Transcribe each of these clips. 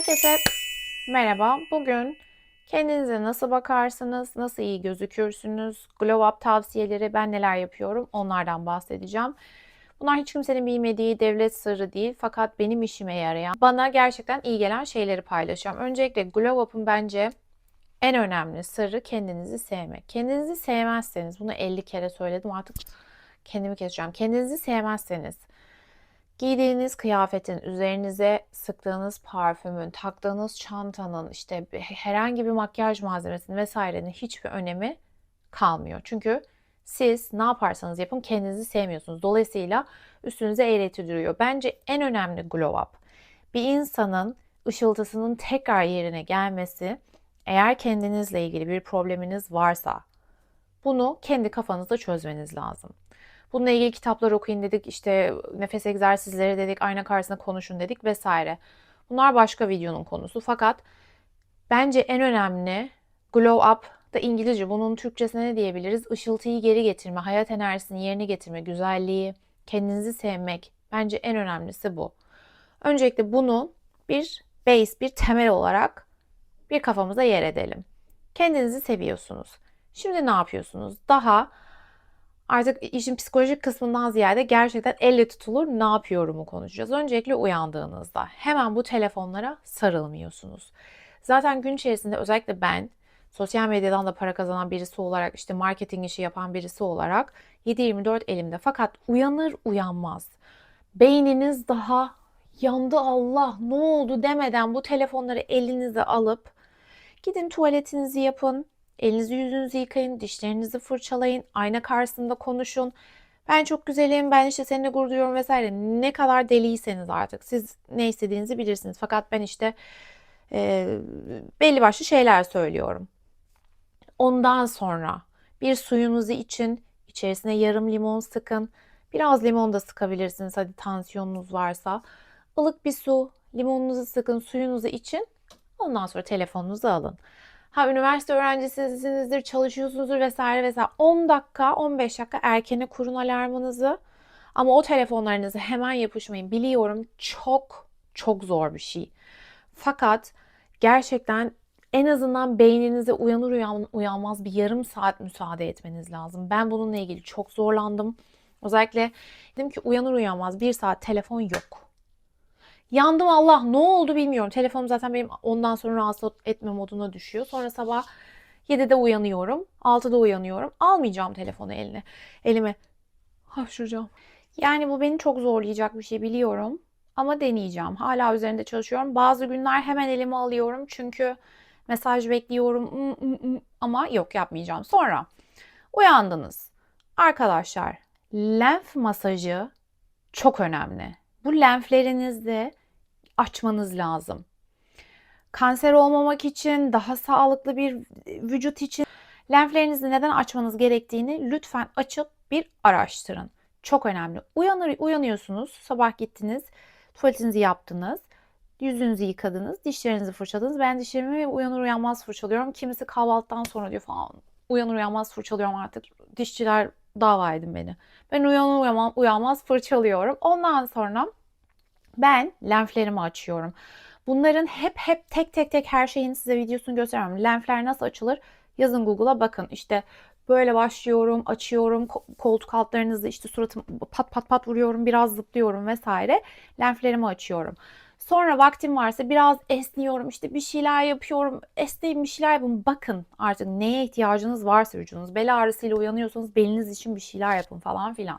Herkese merhaba. Bugün kendinize nasıl bakarsınız, nasıl iyi gözükürsünüz, glow up tavsiyeleri, ben neler yapıyorum onlardan bahsedeceğim. Bunlar hiç kimsenin bilmediği devlet sırrı değil fakat benim işime yarayan, bana gerçekten iyi gelen şeyleri paylaşacağım. Öncelikle glow up'ın bence en önemli sırrı kendinizi sevmek. Kendinizi sevmezseniz, bunu 50 kere söyledim artık kendimi keseceğim. Kendinizi sevmezseniz Giydiğiniz kıyafetin, üzerinize sıktığınız parfümün, taktığınız çantanın, işte herhangi bir makyaj malzemesinin vesairenin hiçbir önemi kalmıyor. Çünkü siz ne yaparsanız yapın kendinizi sevmiyorsunuz. Dolayısıyla üstünüze eğreti duruyor. Bence en önemli glow up bir insanın ışıltısının tekrar yerine gelmesi eğer kendinizle ilgili bir probleminiz varsa bunu kendi kafanızda çözmeniz lazım. Bununla ilgili kitaplar okuyun dedik, işte nefes egzersizleri dedik, ayna karşısında konuşun dedik vesaire. Bunlar başka videonun konusu. Fakat bence en önemli glow up da İngilizce. Bunun Türkçesine ne diyebiliriz? Işıltıyı geri getirme, hayat enerjisini yerine getirme, güzelliği, kendinizi sevmek. Bence en önemlisi bu. Öncelikle bunu bir base, bir temel olarak bir kafamıza yer edelim. Kendinizi seviyorsunuz. Şimdi ne yapıyorsunuz? Daha Artık işin psikolojik kısmından ziyade gerçekten elle tutulur ne yapıyorumu konuşacağız. Öncelikle uyandığınızda hemen bu telefonlara sarılmıyorsunuz. Zaten gün içerisinde özellikle ben sosyal medyadan da para kazanan birisi olarak işte marketing işi yapan birisi olarak 7-24 elimde fakat uyanır uyanmaz beyniniz daha yandı Allah ne oldu demeden bu telefonları elinize alıp gidin tuvaletinizi yapın Elinizi yüzünüzü yıkayın, dişlerinizi fırçalayın, ayna karşısında konuşun. Ben çok güzelim, ben işte seninle gurur duyuyorum vesaire. Ne kadar deliyseniz artık siz ne istediğinizi bilirsiniz. Fakat ben işte e, belli başlı şeyler söylüyorum. Ondan sonra bir suyunuzu için içerisine yarım limon sıkın. Biraz limon da sıkabilirsiniz hadi tansiyonunuz varsa. Ilık bir su, limonunuzu sıkın, suyunuzu için. Ondan sonra telefonunuzu alın. Ha üniversite öğrencisinizdir, çalışıyorsunuzdur vesaire vesaire. 10 dakika, 15 dakika erkene kurun alarmınızı. Ama o telefonlarınızı hemen yapışmayın. Biliyorum çok çok zor bir şey. Fakat gerçekten en azından beyninize uyanır uyan, uyanmaz bir yarım saat müsaade etmeniz lazım. Ben bununla ilgili çok zorlandım. Özellikle dedim ki uyanır uyanmaz bir saat telefon yok. Yandım Allah ne oldu bilmiyorum. Telefonum zaten benim ondan sonra rahatsız etme moduna düşüyor. Sonra sabah 7'de uyanıyorum. 6'da uyanıyorum. Almayacağım telefonu eline. Elime hapşıracağım. Yani bu beni çok zorlayacak bir şey biliyorum. Ama deneyeceğim. Hala üzerinde çalışıyorum. Bazı günler hemen elime alıyorum. Çünkü mesaj bekliyorum. Ama yok yapmayacağım. Sonra uyandınız. Arkadaşlar lenf masajı çok önemli. Bu lenflerinizde açmanız lazım. Kanser olmamak için, daha sağlıklı bir vücut için lenflerinizi neden açmanız gerektiğini lütfen açıp bir araştırın. Çok önemli. Uyanır, uyanıyorsunuz, sabah gittiniz, tuvaletinizi yaptınız, yüzünüzü yıkadınız, dişlerinizi fırçaladınız. Ben dişlerimi uyanır uyanmaz fırçalıyorum. Kimisi kahvaltıdan sonra diyor falan. Uyanır uyanmaz fırçalıyorum artık. Dişçiler dava edin beni. Ben uyanır uyanmaz, fırçalıyorum. Ondan sonra ben lenflerimi açıyorum. Bunların hep hep tek tek tek her şeyin size videosunu gösteremem. Lenfler nasıl açılır? Yazın Google'a bakın. İşte böyle başlıyorum, açıyorum. Koltuk altlarınızda işte suratım pat pat pat vuruyorum, biraz zıplıyorum vesaire. Lenflerimi açıyorum. Sonra vaktim varsa biraz esniyorum, işte bir şeyler yapıyorum. Esneyin bir şeyler yapın. Bakın artık neye ihtiyacınız varsa vücudunuz. Bel ağrısıyla uyanıyorsanız beliniz için bir şeyler yapın falan filan.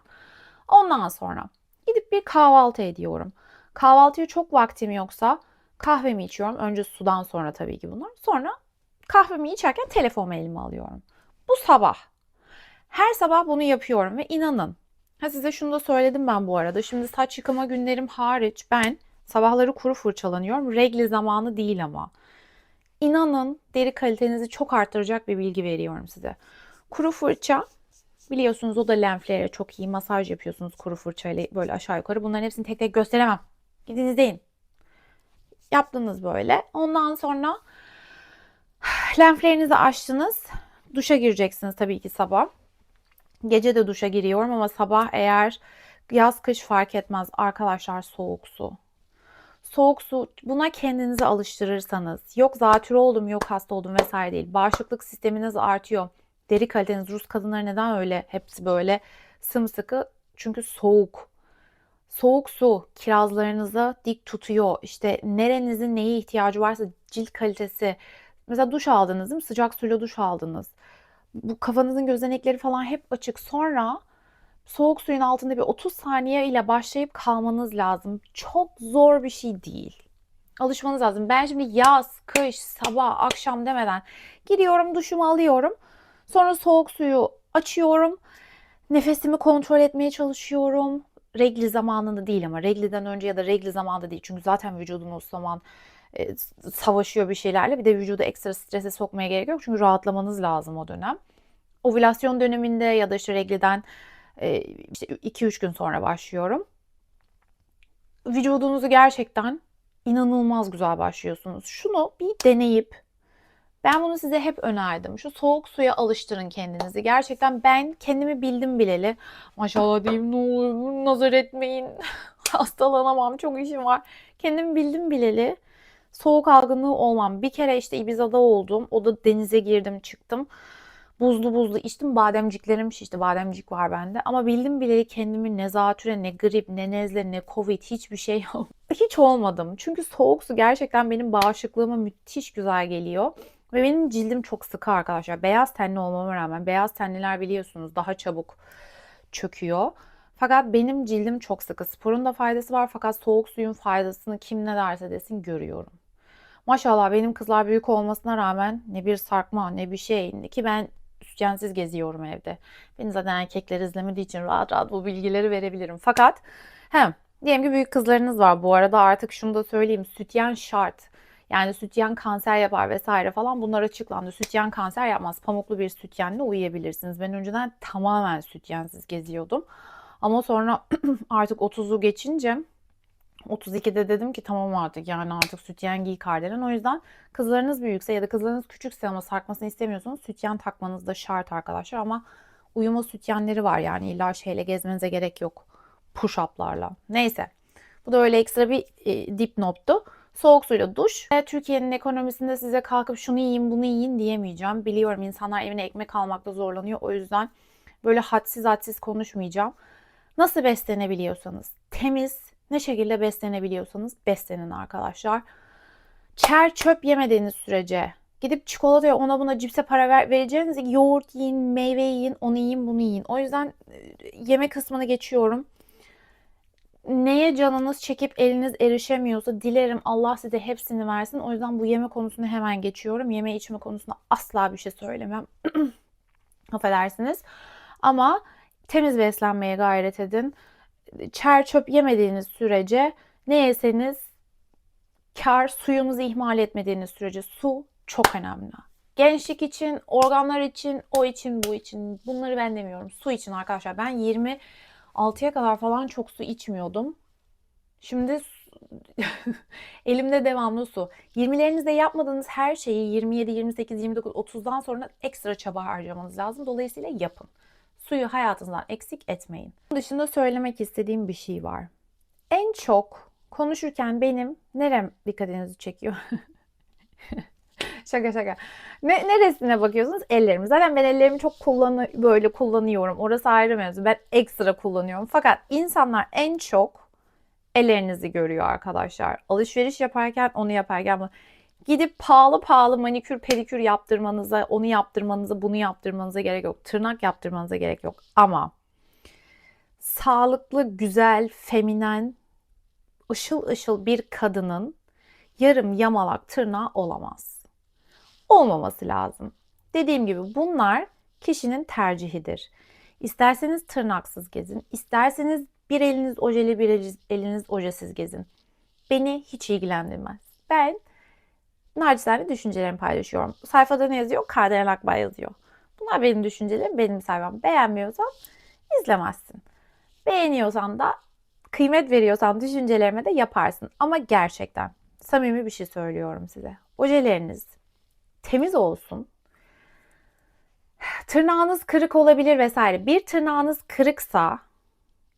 Ondan sonra gidip bir kahvaltı ediyorum. Kahvaltıya çok vaktim yoksa kahvemi içiyorum. Önce sudan sonra tabii ki bunlar. Sonra kahvemi içerken telefonumu elime alıyorum. Bu sabah. Her sabah bunu yapıyorum ve inanın. Ha size şunu da söyledim ben bu arada. Şimdi saç yıkama günlerim hariç ben sabahları kuru fırçalanıyorum. Regli zamanı değil ama. İnanın deri kalitenizi çok arttıracak bir bilgi veriyorum size. Kuru fırça biliyorsunuz o da lenflere çok iyi masaj yapıyorsunuz kuru fırçayla böyle aşağı yukarı. Bunların hepsini tek tek gösteremem. Gidin izleyin. Yaptınız böyle. Ondan sonra lenflerinizi açtınız. Duşa gireceksiniz tabii ki sabah. Gece de duşa giriyorum ama sabah eğer yaz kış fark etmez arkadaşlar soğuk su. soğuk su buna kendinizi alıştırırsanız yok zatürre oldum yok hasta oldum vesaire değil. Bağışıklık sisteminiz artıyor. Deri kaliteniz Rus kadınları neden öyle hepsi böyle sımsıkı? Çünkü soğuk. Soğuk su kirazlarınızı dik tutuyor. İşte nerenizin neye ihtiyacı varsa cilt kalitesi. Mesela duş aldınız değil mi? Sıcak suyla duş aldınız. Bu kafanızın gözenekleri falan hep açık. Sonra soğuk suyun altında bir 30 saniye ile başlayıp kalmanız lazım. Çok zor bir şey değil. Alışmanız lazım. Ben şimdi yaz, kış, sabah, akşam demeden gidiyorum, duşumu alıyorum. Sonra soğuk suyu açıyorum. Nefesimi kontrol etmeye çalışıyorum. Regli zamanında değil ama regliden önce ya da regli zamanında değil. Çünkü zaten vücudunuz o zaman e, savaşıyor bir şeylerle. Bir de vücudu ekstra strese sokmaya gerek yok. Çünkü rahatlamanız lazım o dönem. Ovülasyon döneminde ya da işte regliden e, işte 2-3 gün sonra başlıyorum. Vücudunuzu gerçekten inanılmaz güzel başlıyorsunuz. Şunu bir deneyip ben bunu size hep önerdim. Şu soğuk suya alıştırın kendinizi. Gerçekten ben kendimi bildim bileli. Maşallah diyeyim ne olur nazar etmeyin. Hastalanamam çok işim var. Kendimi bildim bileli. Soğuk algınlığı olmam. Bir kere işte Ibiza'da oldum. O da denize girdim çıktım. Buzlu buzlu içtim. Bademciklerim şişti. Bademcik var bende. Ama bildim bileli kendimi ne zatüre, ne grip, ne nezle, ne covid hiçbir şey yok. Hiç olmadım. Çünkü soğuk su gerçekten benim bağışıklığıma müthiş güzel geliyor. Ve benim cildim çok sıkı arkadaşlar. Beyaz tenli olmama rağmen beyaz tenliler biliyorsunuz daha çabuk çöküyor. Fakat benim cildim çok sıkı. Sporun da faydası var fakat soğuk suyun faydasını kim ne derse desin görüyorum. Maşallah benim kızlar büyük olmasına rağmen ne bir sarkma ne bir şey ki ben sütyensiz geziyorum evde. Beni zaten erkekler izlemediği için rahat rahat bu bilgileri verebilirim. Fakat hem diyelim ki büyük kızlarınız var. Bu arada artık şunu da söyleyeyim. Sütyen şart. Yani sütyen kanser yapar vesaire falan bunlar açıklandı. Sütyen kanser yapmaz. Pamuklu bir sütyenle uyuyabilirsiniz. Ben önceden tamamen sütyensiz geziyordum. Ama sonra artık 30'u geçince 32'de dedim ki tamam artık yani artık sütyen giy kardelen. O yüzden kızlarınız büyükse ya da kızlarınız küçükse ama sarkmasını istemiyorsanız sütyen takmanız da şart arkadaşlar. Ama uyuma sütyenleri var yani illa şeyle gezmenize gerek yok. Push-up'larla. Neyse. Bu da öyle ekstra bir e, dipnottu. Soğuk suyla duş. Türkiye'nin ekonomisinde size kalkıp şunu yiyin bunu yiyin diyemeyeceğim. Biliyorum insanlar evine ekmek almakta zorlanıyor. O yüzden böyle hadsiz hadsiz konuşmayacağım. Nasıl beslenebiliyorsanız, temiz ne şekilde beslenebiliyorsanız beslenin arkadaşlar. Çer çöp yemediğiniz sürece gidip çikolataya ona buna cipse para ver, vereceğiniz yoğurt yiyin, meyve yiyin, onu yiyin, bunu yiyin. O yüzden yeme kısmını geçiyorum neye canınız çekip eliniz erişemiyorsa dilerim Allah size hepsini versin. O yüzden bu yeme konusunu hemen geçiyorum. Yeme içme konusunda asla bir şey söylemem. Affedersiniz. Ama temiz beslenmeye gayret edin. Çer çöp yemediğiniz sürece ne yeseniz kar suyunuzu ihmal etmediğiniz sürece su çok önemli. Gençlik için, organlar için, o için, bu için. Bunları ben demiyorum. Su için arkadaşlar. Ben 20 6'ya kadar falan çok su içmiyordum. Şimdi elimde devamlı su. 20'lerinizde yapmadığınız her şeyi 27, 28, 29, 30'dan sonra ekstra çaba harcamanız lazım. Dolayısıyla yapın. Suyu hayatınızdan eksik etmeyin. Bunun dışında söylemek istediğim bir şey var. En çok konuşurken benim nerem dikkatinizi çekiyor? şaka şaka. Ne, neresine bakıyorsunuz? Ellerim. Zaten ben ellerimi çok kullanı böyle kullanıyorum. Orası ayrı mevzu. Ben ekstra kullanıyorum. Fakat insanlar en çok ellerinizi görüyor arkadaşlar. Alışveriş yaparken onu yaparken gidip pahalı pahalı manikür pedikür yaptırmanıza, onu yaptırmanıza, bunu yaptırmanıza gerek yok. Tırnak yaptırmanıza gerek yok. Ama sağlıklı, güzel, feminen, ışıl ışıl bir kadının yarım yamalak tırnağı olamaz olmaması lazım. Dediğim gibi bunlar kişinin tercihidir. İsterseniz tırnaksız gezin, isterseniz bir eliniz ojeli bir eliniz ojesiz gezin. Beni hiç ilgilendirmez. Ben nacizane düşüncelerimi paylaşıyorum. Sayfada ne yazıyor? Kardelen Akbay yazıyor. Bunlar benim düşüncelerim, benim sayfam. Beğenmiyorsan izlemezsin. Beğeniyorsan da kıymet veriyorsan düşüncelerime de yaparsın. Ama gerçekten samimi bir şey söylüyorum size. Ojeleriniz, temiz olsun. Tırnağınız kırık olabilir vesaire. Bir tırnağınız kırıksa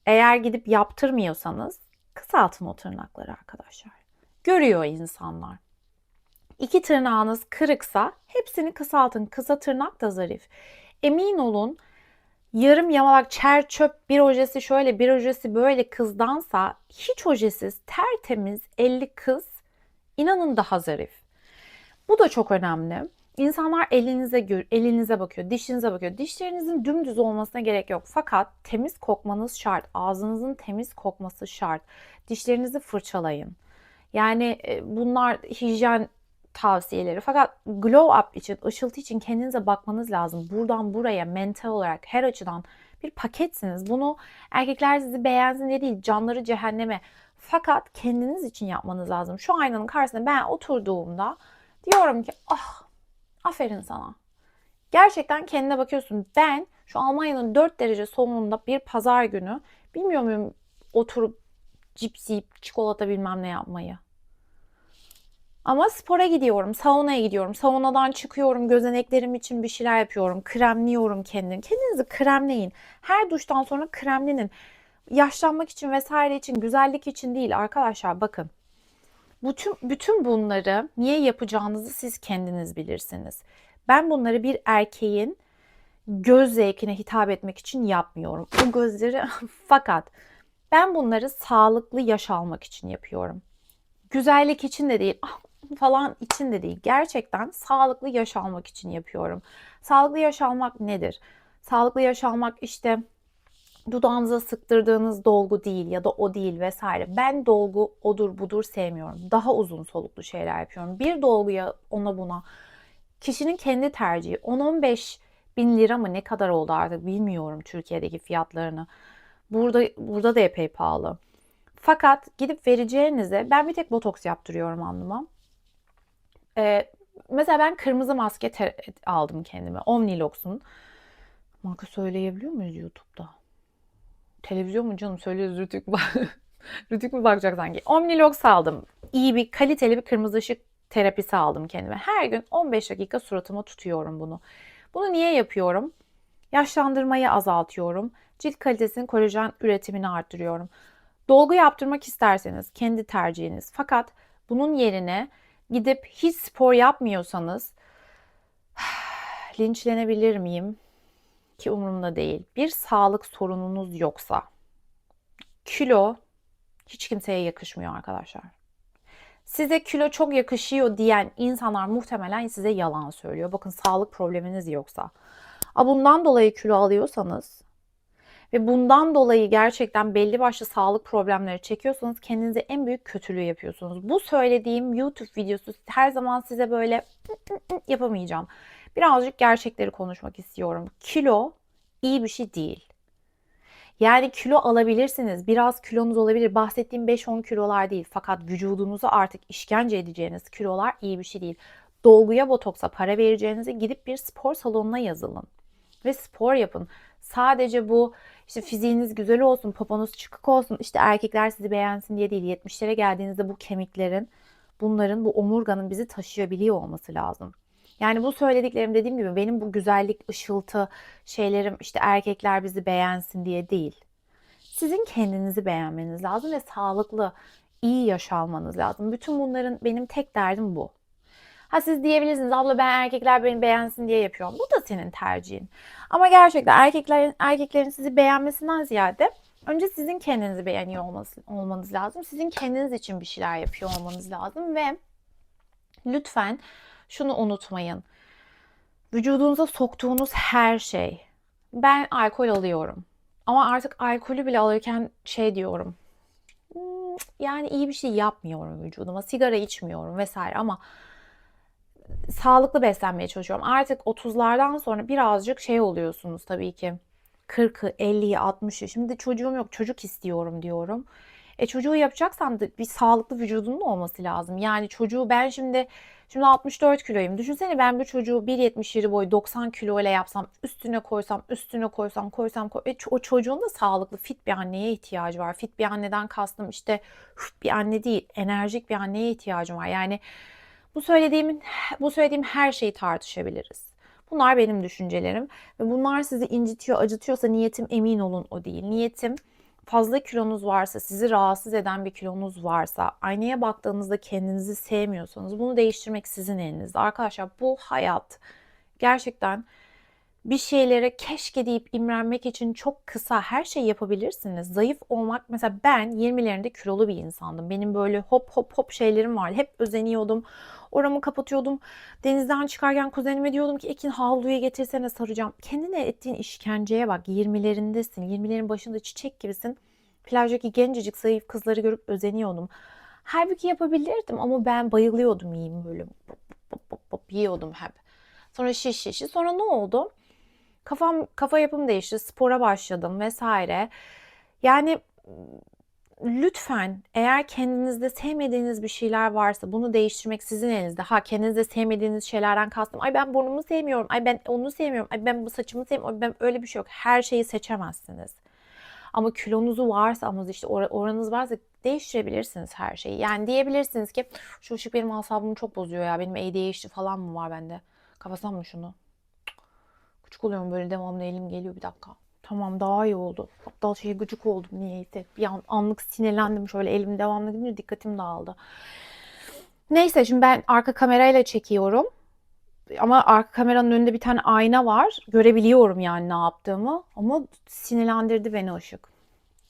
eğer gidip yaptırmıyorsanız kısaltın o tırnakları arkadaşlar. görüyor insanlar. İki tırnağınız kırıksa hepsini kısaltın. Kısa tırnak da zarif. Emin olun yarım yamalak çer çöp bir ojesi şöyle bir ojesi böyle kızdansa hiç ojesiz tertemiz 50 kız inanın daha zarif. Bu da çok önemli. İnsanlar elinize gör, elinize bakıyor, dişinize bakıyor. Dişlerinizin dümdüz olmasına gerek yok. Fakat temiz kokmanız şart. Ağzınızın temiz kokması şart. Dişlerinizi fırçalayın. Yani e, bunlar hijyen tavsiyeleri. Fakat glow up için, ışıltı için kendinize bakmanız lazım. Buradan buraya mental olarak her açıdan bir paketsiniz. Bunu erkekler sizi beğensin diye değil, canları cehenneme. Fakat kendiniz için yapmanız lazım. Şu aynanın karşısında ben oturduğumda diyorum ki ah aferin sana. Gerçekten kendine bakıyorsun. Ben şu Almanya'nın 4 derece soğuğunda bir pazar günü bilmiyor muyum oturup cips yiyip çikolata bilmem ne yapmayı. Ama spora gidiyorum, saunaya gidiyorum. Saunadan çıkıyorum, gözeneklerim için bir şeyler yapıyorum. Kremliyorum kendimi. Kendinizi kremleyin. Her duştan sonra kremlenin. Yaşlanmak için vesaire için, güzellik için değil arkadaşlar bakın. Bütün, bütün bunları niye yapacağınızı siz kendiniz bilirsiniz. Ben bunları bir erkeğin göz zevkine hitap etmek için yapmıyorum. O gözleri fakat ben bunları sağlıklı yaş almak için yapıyorum. Güzellik için de değil, ah, falan için de değil. Gerçekten sağlıklı yaş almak için yapıyorum. Sağlıklı yaş almak nedir? Sağlıklı yaş almak işte dudağınıza sıktırdığınız dolgu değil ya da o değil vesaire. Ben dolgu odur budur sevmiyorum. Daha uzun soluklu şeyler yapıyorum. Bir dolguya ona buna kişinin kendi tercihi. 10-15 bin lira mı ne kadar oldu artık bilmiyorum Türkiye'deki fiyatlarını. Burada burada da epey pahalı. Fakat gidip vereceğinize ben bir tek botoks yaptırıyorum anlıma. Ee, mesela ben kırmızı maske aldım kendime. Omnilox'un. Marka söyleyebiliyor muyuz YouTube'da? Televizyon mu canım? Söylüyoruz Rütük. Rütük mü bakacak sanki? Omnilox aldım. İyi bir kaliteli bir kırmızı ışık terapisi aldım kendime. Her gün 15 dakika suratıma tutuyorum bunu. Bunu niye yapıyorum? Yaşlandırmayı azaltıyorum. Cilt kalitesinin kolajen üretimini arttırıyorum. Dolgu yaptırmak isterseniz kendi tercihiniz. Fakat bunun yerine gidip hiç spor yapmıyorsanız linçlenebilir miyim? Ki umurumda değil. Bir sağlık sorununuz yoksa kilo hiç kimseye yakışmıyor arkadaşlar. Size kilo çok yakışıyor diyen insanlar muhtemelen size yalan söylüyor. Bakın sağlık probleminiz yoksa. Bundan dolayı kilo alıyorsanız ve bundan dolayı gerçekten belli başlı sağlık problemleri çekiyorsanız kendinize en büyük kötülüğü yapıyorsunuz. Bu söylediğim YouTube videosu her zaman size böyle yapamayacağım. Birazcık gerçekleri konuşmak istiyorum. Kilo iyi bir şey değil. Yani kilo alabilirsiniz. Biraz kilonuz olabilir. Bahsettiğim 5-10 kilolar değil. Fakat vücudunuzu artık işkence edeceğiniz kilolar iyi bir şey değil. Dolguya, botoksa para vereceğinize gidip bir spor salonuna yazılın. Ve spor yapın. Sadece bu işte fiziğiniz güzel olsun, poponuz çıkık olsun, işte erkekler sizi beğensin diye değil. 70'lere geldiğinizde bu kemiklerin, bunların, bu omurganın bizi taşıyabiliyor olması lazım. Yani bu söylediklerim dediğim gibi benim bu güzellik, ışıltı şeylerim işte erkekler bizi beğensin diye değil. Sizin kendinizi beğenmeniz lazım ve sağlıklı, iyi yaşalmanız lazım. Bütün bunların benim tek derdim bu. Ha siz diyebilirsiniz abla ben erkekler beni beğensin diye yapıyorum. Bu da senin tercihin. Ama gerçekten erkeklerin erkeklerin sizi beğenmesinden ziyade önce sizin kendinizi beğeniyor olması, olmanız lazım. Sizin kendiniz için bir şeyler yapıyor olmanız lazım ve lütfen şunu unutmayın. Vücudunuza soktuğunuz her şey. Ben alkol alıyorum. Ama artık alkolü bile alırken şey diyorum. Hmm, yani iyi bir şey yapmıyorum vücuduma. Sigara içmiyorum vesaire ama sağlıklı beslenmeye çalışıyorum. Artık 30'lardan sonra birazcık şey oluyorsunuz tabii ki. 40'ı, 50'yi, 60'ı. Şimdi çocuğum yok, çocuk istiyorum diyorum. E çocuğu yapacaksam da bir sağlıklı vücudunun olması lazım. Yani çocuğu ben şimdi şimdi 64 kiloyum. Düşünsene ben bir çocuğu 1.77 boy 90 kilo ile yapsam, üstüne koysam, üstüne koysam, koysam, koy. E, o çocuğun da sağlıklı, fit bir anneye ihtiyacı var. Fit bir anneden kastım işte bir anne değil, enerjik bir anneye ihtiyacım var. Yani bu söylediğimin bu söylediğim her şeyi tartışabiliriz. Bunlar benim düşüncelerim ve bunlar sizi incitiyor, acıtıyorsa niyetim emin olun o değil. Niyetim fazla kilonuz varsa, sizi rahatsız eden bir kilonuz varsa, aynaya baktığınızda kendinizi sevmiyorsanız bunu değiştirmek sizin elinizde. Arkadaşlar bu hayat gerçekten bir şeylere keşke deyip imrenmek için çok kısa her şey yapabilirsiniz. Zayıf olmak mesela ben 20'lerinde kilolu bir insandım. Benim böyle hop hop hop şeylerim vardı. Hep özeniyordum. Oramı kapatıyordum. Denizden çıkarken kuzenime diyordum ki Ekin havluyu getirsene saracağım. Kendine ettiğin işkenceye bak. 20'lerindesin. 20'lerin başında çiçek gibisin. Plajdaki gencecik zayıf kızları görüp özeniyordum. Halbuki yapabilirdim ama ben bayılıyordum yiyeyim böyle. Yiyordum hep. Sonra şiş şişi. Sonra ne oldu? Kafam kafa yapım değişti. Spora başladım vesaire. Yani lütfen eğer kendinizde sevmediğiniz bir şeyler varsa bunu değiştirmek sizin elinizde. Ha kendinizde sevmediğiniz şeylerden kastım. Ay ben burnumu sevmiyorum. Ay ben onu sevmiyorum. Ay ben bu saçımı sevmiyorum. Ben öyle bir şey yok. Her şeyi seçemezsiniz. Ama kilonuzu varsa ama işte or- oranınız varsa değiştirebilirsiniz her şeyi. Yani diyebilirsiniz ki şu ışık benim asabımı çok bozuyor ya. Benim ADHD falan mı var bende? Kapatsam mı şunu? Gıcık oluyorum böyle devamlı elim geliyor bir dakika. Tamam daha iyi oldu. Hatta şey gıcık oldum niyeyse. Bir an anlık sinirlendim şöyle elim devamlı gidince dikkatim dağıldı. Neyse şimdi ben arka kamerayla çekiyorum. Ama arka kameranın önünde bir tane ayna var. Görebiliyorum yani ne yaptığımı. Ama sinirlendirdi beni ışık.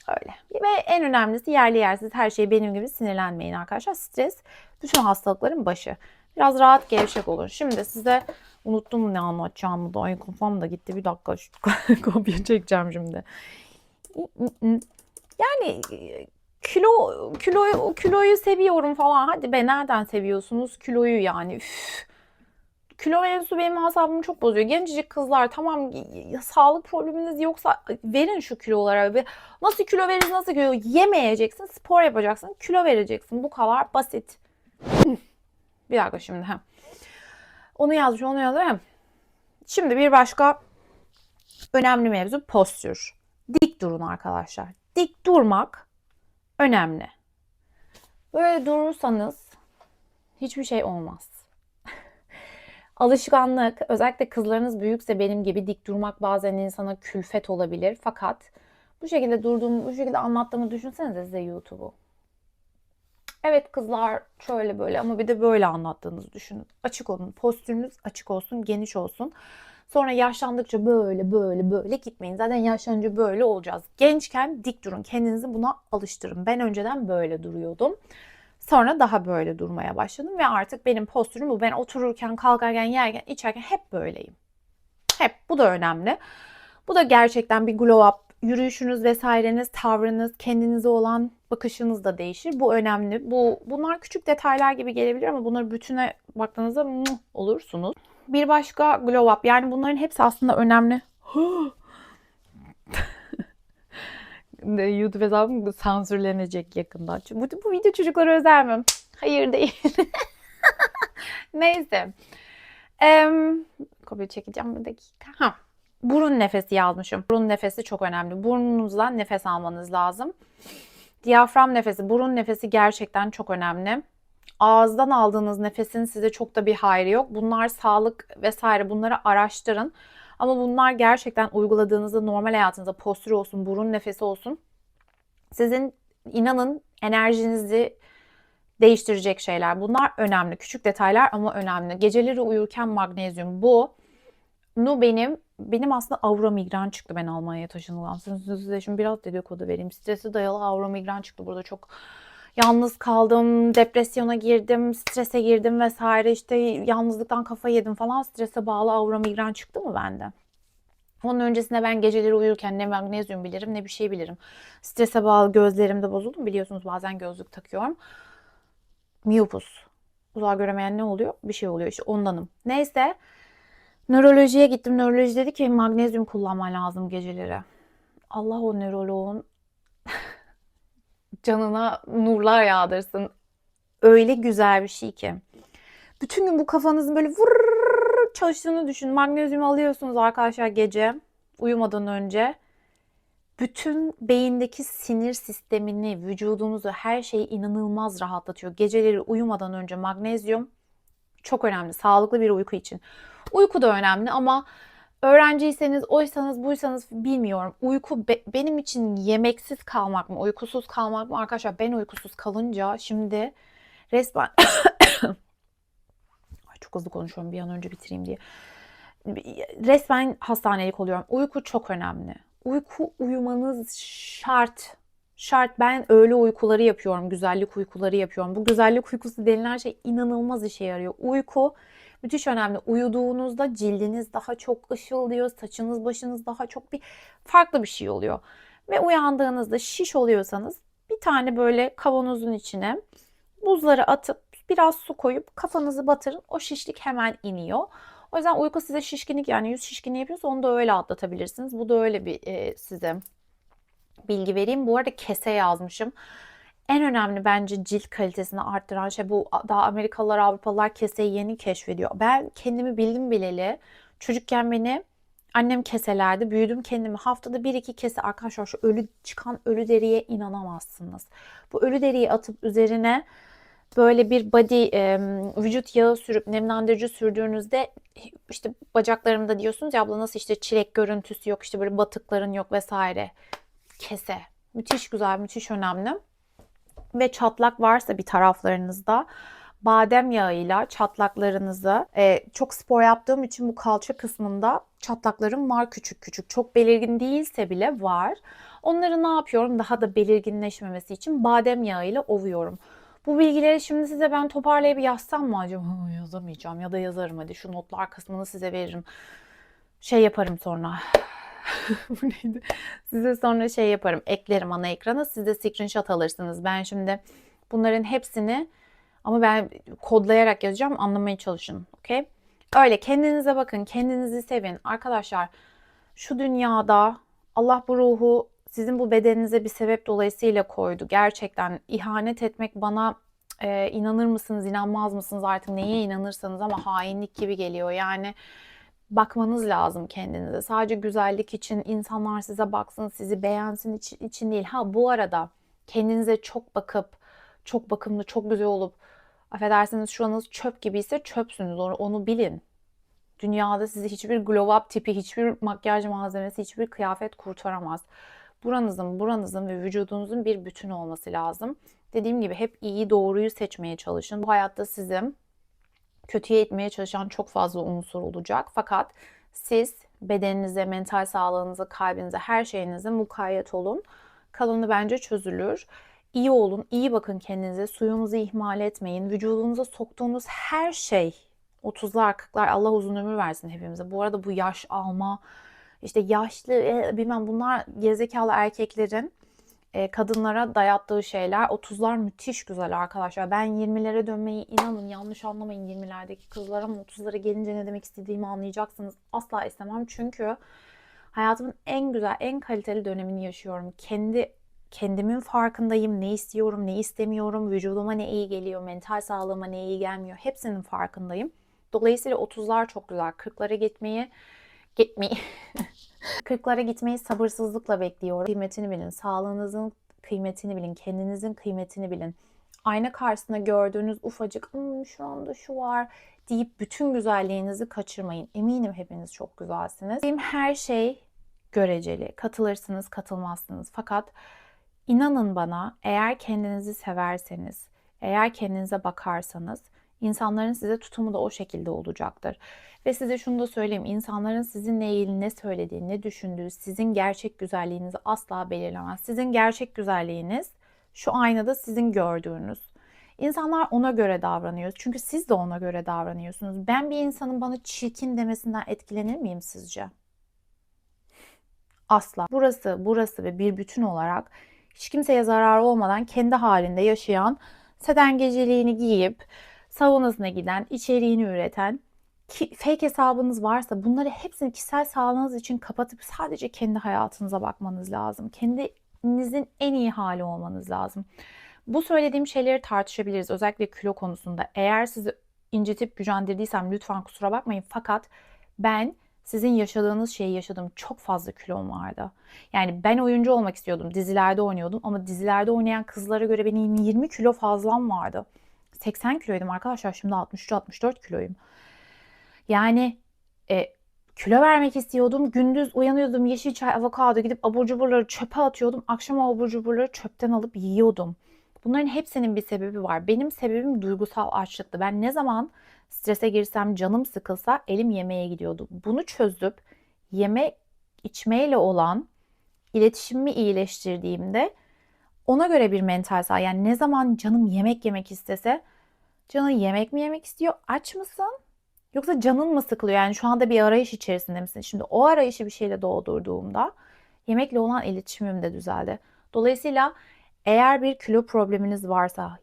Öyle. Ve en önemlisi yerli yersiz her şey benim gibi sinirlenmeyin arkadaşlar. Stres bütün hastalıkların başı. Biraz rahat gevşek olun. Şimdi size unuttum ne anlatacağımı da. Ay kafam da gitti. Bir dakika şu kopya çekeceğim şimdi. Yani kilo kiloyu kiloyu seviyorum falan. Hadi be nereden seviyorsunuz kiloyu yani? Üf. Kilo mevzusu benim asabımı çok bozuyor. Gencecik kızlar tamam sağlık probleminiz yoksa verin şu kilolara. Bir, nasıl kilo veririz nasıl kilo? Yemeyeceksin, spor yapacaksın, kilo vereceksin. Bu kadar basit. Bir dakika şimdi. Hem. Onu yazmış, onu yazmış. Şimdi bir başka önemli mevzu postür. Dik durun arkadaşlar. Dik durmak önemli. Böyle durursanız hiçbir şey olmaz. Alışkanlık, özellikle kızlarınız büyükse benim gibi dik durmak bazen insana külfet olabilir. Fakat bu şekilde durduğumu, bu şekilde anlattığımı düşünsenize size YouTube'u. Evet kızlar şöyle böyle ama bir de böyle anlattığınızı düşünün. Açık olun, postürünüz açık olsun, geniş olsun. Sonra yaşlandıkça böyle böyle böyle gitmeyin. Zaten yaşlanınca böyle olacağız. Gençken dik durun. Kendinizi buna alıştırın. Ben önceden böyle duruyordum. Sonra daha böyle durmaya başladım ve artık benim postürüm bu. Ben otururken, kalkarken, yerken, içerken hep böyleyim. Hep. Bu da önemli. Bu da gerçekten bir glow up. Yürüyüşünüz vesaireniz, tavrınız, kendinize olan bakışınız da değişir. Bu önemli. Bu bunlar küçük detaylar gibi gelebilir ama bunları bütüne baktığınızda muh olursunuz. Bir başka glow up. Yani bunların hepsi aslında önemli. YouTube hesabım sansürlenecek yakında. Bu, bu video çocuklara özel mi? Hayır değil. Neyse. Ee, kopya çekeceğim bir dakika. Ha. Burun nefesi yazmışım. Burun nefesi çok önemli. Burnunuzdan nefes almanız lazım. Diyafram nefesi, burun nefesi gerçekten çok önemli. Ağızdan aldığınız nefesin size çok da bir hayrı yok. Bunlar sağlık vesaire bunları araştırın. Ama bunlar gerçekten uyguladığınızda normal hayatınızda postür olsun, burun nefesi olsun. Sizin inanın enerjinizi değiştirecek şeyler. Bunlar önemli. Küçük detaylar ama önemli. Geceleri uyurken magnezyum bu. Nu benim benim aslında avro migren çıktı ben Almanya'ya taşınılan. Size şimdi biraz dedikodu vereyim. Stresi dayalı avro migren çıktı burada çok yalnız kaldım, depresyona girdim, strese girdim vesaire işte yalnızlıktan kafa yedim falan strese bağlı avro migren çıktı mı bende? Onun öncesinde ben geceleri uyurken ne magnezyum bilirim ne bir şey bilirim. Strese bağlı gözlerim de bozuldu. Biliyorsunuz bazen gözlük takıyorum. Miyopus. Uzağa göremeyen ne oluyor? Bir şey oluyor işte ondanım. Neyse. Nörolojiye gittim. Nöroloji dedi ki magnezyum kullanman lazım geceleri. Allah o nöroloğun canına nurlar yağdırsın. Öyle güzel bir şey ki. Bütün gün bu kafanızın böyle vurr çalıştığını düşün. Magnezyum alıyorsunuz arkadaşlar gece uyumadan önce. Bütün beyindeki sinir sistemini, vücudunuzu, her şeyi inanılmaz rahatlatıyor. Geceleri uyumadan önce magnezyum çok önemli. Sağlıklı bir uyku için. Uyku da önemli ama Öğrenciyseniz, oysanız, buysanız bilmiyorum. Uyku be- benim için yemeksiz kalmak mı, uykusuz kalmak mı? Arkadaşlar ben uykusuz kalınca şimdi resmen Ay çok hızlı konuşuyorum bir an önce bitireyim diye. Resmen hastanelik oluyorum. Uyku çok önemli. Uyku uyumanız şart. Şart. Ben öğle uykuları yapıyorum. Güzellik uykuları yapıyorum. Bu güzellik uykusu denilen şey inanılmaz işe yarıyor. Uyku müthiş önemli. Uyuduğunuzda cildiniz daha çok ışıldıyor. Saçınız başınız daha çok bir farklı bir şey oluyor. Ve uyandığınızda şiş oluyorsanız bir tane böyle kavanozun içine buzları atıp biraz su koyup kafanızı batırın. O şişlik hemen iniyor. O yüzden uyku size şişkinlik yani yüz şişkinliği yapıyorsa onu da öyle atlatabilirsiniz. Bu da öyle bir e, size bilgi vereyim. Bu arada kese yazmışım. En önemli bence cilt kalitesini arttıran şey bu daha Amerikalılar Avrupalılar keseyi yeni keşfediyor. Ben kendimi bildim bileli çocukken beni annem keselerdi. Büyüdüm kendimi haftada bir iki kese arkadaşlar şu ölü çıkan ölü deriye inanamazsınız. Bu ölü deriyi atıp üzerine böyle bir body e, vücut yağı sürüp nemlendirici sürdüğünüzde işte bacaklarımda diyorsunuz ya abla nasıl işte çilek görüntüsü yok işte böyle batıkların yok vesaire. Kese. Müthiş güzel, müthiş önemli. Ve çatlak varsa bir taraflarınızda badem yağıyla çatlaklarınızı e, çok spor yaptığım için bu kalça kısmında çatlaklarım var küçük küçük. Çok belirgin değilse bile var. Onları ne yapıyorum? Daha da belirginleşmemesi için badem yağıyla ovuyorum. Bu bilgileri şimdi size ben toparlayıp yazsam mı acaba? Hı, yazamayacağım ya da yazarım hadi şu notlar kısmını size veririm. Şey yaparım sonra. Bu neydi? Size sonra şey yaparım. Eklerim ana ekrana. Siz de screenshot alırsınız. Ben şimdi bunların hepsini ama ben kodlayarak yazacağım. Anlamaya çalışın. Okey? Öyle kendinize bakın. Kendinizi sevin. Arkadaşlar şu dünyada Allah bu ruhu sizin bu bedeninize bir sebep dolayısıyla koydu. Gerçekten ihanet etmek bana e, inanır mısınız, inanmaz mısınız artık neye inanırsanız ama hainlik gibi geliyor. Yani bakmanız lazım kendinize. Sadece güzellik için insanlar size baksın, sizi beğensin için değil. Ha bu arada kendinize çok bakıp, çok bakımlı, çok güzel olup affedersiniz şu anınız çöp gibiyse çöpsünüz. Onu, onu bilin. Dünyada sizi hiçbir glow up tipi, hiçbir makyaj malzemesi, hiçbir kıyafet kurtaramaz. Buranızın, buranızın ve vücudunuzun bir bütün olması lazım. Dediğim gibi hep iyi doğruyu seçmeye çalışın. Bu hayatta sizin kötüye itmeye çalışan çok fazla unsur olacak. Fakat siz bedeninize, mental sağlığınıza, kalbinize, her şeyinize mukayyet olun. Kalanı bence çözülür. İyi olun, iyi bakın kendinize. Suyunuzu ihmal etmeyin. Vücudunuza soktuğunuz her şey 30'lar 40'lar Allah uzun ömür versin hepimize. Bu arada bu yaş alma, işte yaşlı e, bilmem bunlar gerizekalı erkeklerin e, kadınlara dayattığı şeyler. 30'lar müthiş güzel arkadaşlar. Ben 20'lere dönmeyi inanın yanlış anlamayın 20'lerdeki kızlar ama 30'lara gelince ne demek istediğimi anlayacaksınız. Asla istemem çünkü hayatımın en güzel, en kaliteli dönemini yaşıyorum. Kendi kendimin farkındayım. Ne istiyorum, ne istemiyorum, vücuduma ne iyi geliyor, mental sağlığıma ne iyi gelmiyor. Hepsinin farkındayım. Dolayısıyla 30'lar çok güzel. 40'lara gitmeyi gitmeyi 40'lara gitmeyi sabırsızlıkla bekliyorum. Kıymetini bilin, sağlığınızın kıymetini bilin, kendinizin kıymetini bilin. Ayna karşısında gördüğünüz ufacık hmm, şu anda şu var deyip bütün güzelliğinizi kaçırmayın. Eminim hepiniz çok güzelsiniz. Benim her şey göreceli. Katılırsınız, katılmazsınız. Fakat inanın bana eğer kendinizi severseniz, eğer kendinize bakarsanız insanların size tutumu da o şekilde olacaktır. Ve size şunu da söyleyeyim. insanların sizinle ilgili ne söylediği, ne düşündüğü sizin gerçek güzelliğinizi asla belirlemez. Sizin gerçek güzelliğiniz şu aynada sizin gördüğünüz. İnsanlar ona göre davranıyor. Çünkü siz de ona göre davranıyorsunuz. Ben bir insanın bana çirkin demesinden etkilenir miyim sizce? Asla. Burası, burası ve bir bütün olarak hiç kimseye zarar olmadan kendi halinde yaşayan, seden geceliğini giyip saunasına giden, içeriğini üreten, ki, fake hesabınız varsa bunları hepsini kişisel sağlığınız için kapatıp sadece kendi hayatınıza bakmanız lazım. Kendinizin en iyi hali olmanız lazım. Bu söylediğim şeyleri tartışabiliriz özellikle kilo konusunda. Eğer sizi incitip gücendirdiysem lütfen kusura bakmayın. Fakat ben sizin yaşadığınız şeyi yaşadım. Çok fazla kilom vardı. Yani ben oyuncu olmak istiyordum. Dizilerde oynuyordum ama dizilerde oynayan kızlara göre benim 20 kilo fazlam vardı. 80 kiloydum arkadaşlar. Şimdi 63-64 kiloyum. Yani e, kilo vermek istiyordum. Gündüz uyanıyordum yeşil çay, avokado gidip abur cuburları çöpe atıyordum. Akşam o abur cuburları çöpten alıp yiyordum. Bunların hepsinin bir sebebi var. Benim sebebim duygusal açlıktı. Ben ne zaman strese girsem, canım sıkılsa elim yemeğe gidiyordu. Bunu çözüp yeme içmeyle olan iletişimimi iyileştirdiğimde ona göre bir mental sağ. Yani ne zaman canım yemek yemek istese, canın yemek mi yemek istiyor? Aç mısın? Yoksa canın mı sıkılıyor? Yani şu anda bir arayış içerisinde misin? Şimdi o arayışı bir şeyle doldurduğumda yemekle olan iletişimim de düzeldi. Dolayısıyla eğer bir kilo probleminiz varsa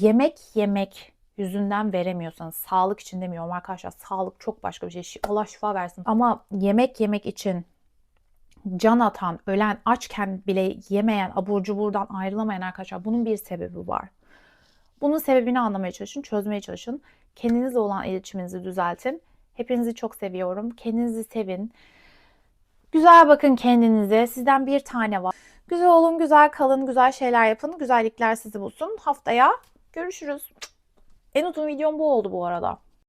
yemek yemek yüzünden veremiyorsanız sağlık için demiyorum arkadaşlar sağlık çok başka bir şey Allah şifa versin ama yemek yemek için can atan ölen açken bile yemeyen abur cuburdan ayrılamayan arkadaşlar bunun bir sebebi var. Bunun sebebini anlamaya çalışın, çözmeye çalışın. Kendinizle olan iletişiminizi düzeltin. Hepinizi çok seviyorum. Kendinizi sevin. Güzel bakın kendinize. Sizden bir tane var. Güzel olun, güzel kalın, güzel şeyler yapın. Güzellikler sizi bulsun. Haftaya görüşürüz. En uzun videom bu oldu bu arada.